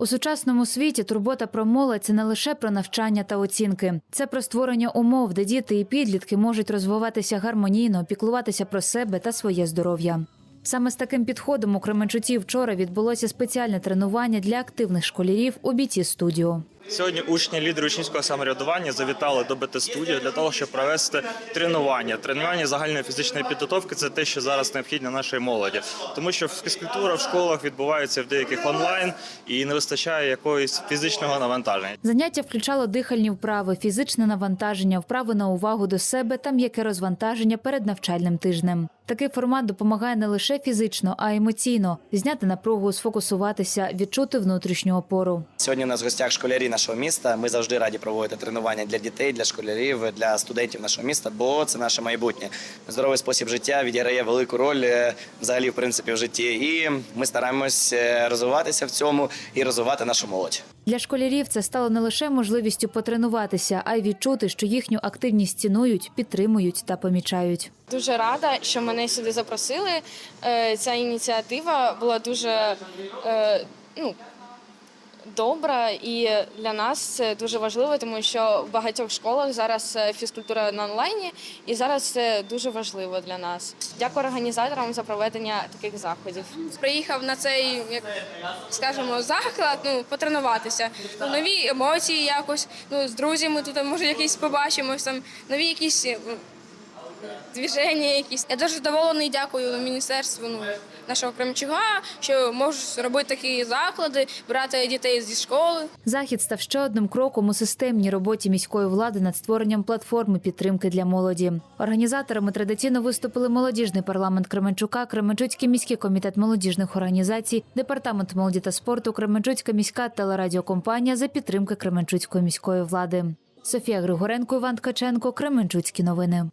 У сучасному світі турбота про молодь це не лише про навчання та оцінки, це про створення умов, де діти і підлітки можуть розвиватися гармонійно, піклуватися про себе та своє здоров'я. Саме з таким підходом у Кременчуці вчора відбулося спеціальне тренування для активних школярів у бійці студіо. Сьогодні учні лідери учнівського самоврядування завітали до БТ студію для того, щоб провести тренування. Тренування загальної фізичної підготовки це те, що зараз необхідно нашій молоді, тому що фізкультура в школах відбувається в деяких онлайн і не вистачає якоїсь фізичного навантаження. Заняття включало дихальні вправи, фізичне навантаження, вправи на увагу до себе та м'яке розвантаження перед навчальним тижнем. Такий формат допомагає не лише фізично, а й емоційно зняти напругу, сфокусуватися, відчути внутрішню опору. Сьогодні у нас в гостях школярі нашого міста. Ми завжди раді проводити тренування для дітей, для школярів, для студентів нашого міста, бо це наше майбутнє. Здоровий спосіб життя відіграє велику роль е, взагалі в принципі в житті. І ми стараємось е, розвиватися в цьому і розвивати нашу молодь. Для школярів це стало не лише можливістю потренуватися, а й відчути, що їхню активність цінують, підтримують та помічають. Дуже рада, що мене сюди запросили. Е, Ця ініціатива була дуже ну, добра і для нас це дуже важливо, тому що в багатьох школах зараз е, фізкультура на онлайні, і зараз це дуже важливо для нас. Дякую організаторам за проведення таких заходів. Приїхав на цей, як скажімо, заклад, ну потренуватися. Ну, нові емоції, якось ну з друзями тут може якісь побачимось там, нові якісь. Движення якісь. Я дуже задоволений, дякую міністерству ну, нашого Кремчуга, що можуть робити такі заклади, брати дітей зі школи. Захід став ще одним кроком у системній роботі міської влади над створенням платформи підтримки для молоді. Організаторами традиційно виступили молодіжний парламент Кременчука, Кременчуцький міський комітет молодіжних організацій, департамент молоді та спорту, Кременчуцька міська телерадіокомпанія за підтримки Кременчуцької міської влади. Софія Григоренко, Іван Ткаченко, Кременчуцькі новини.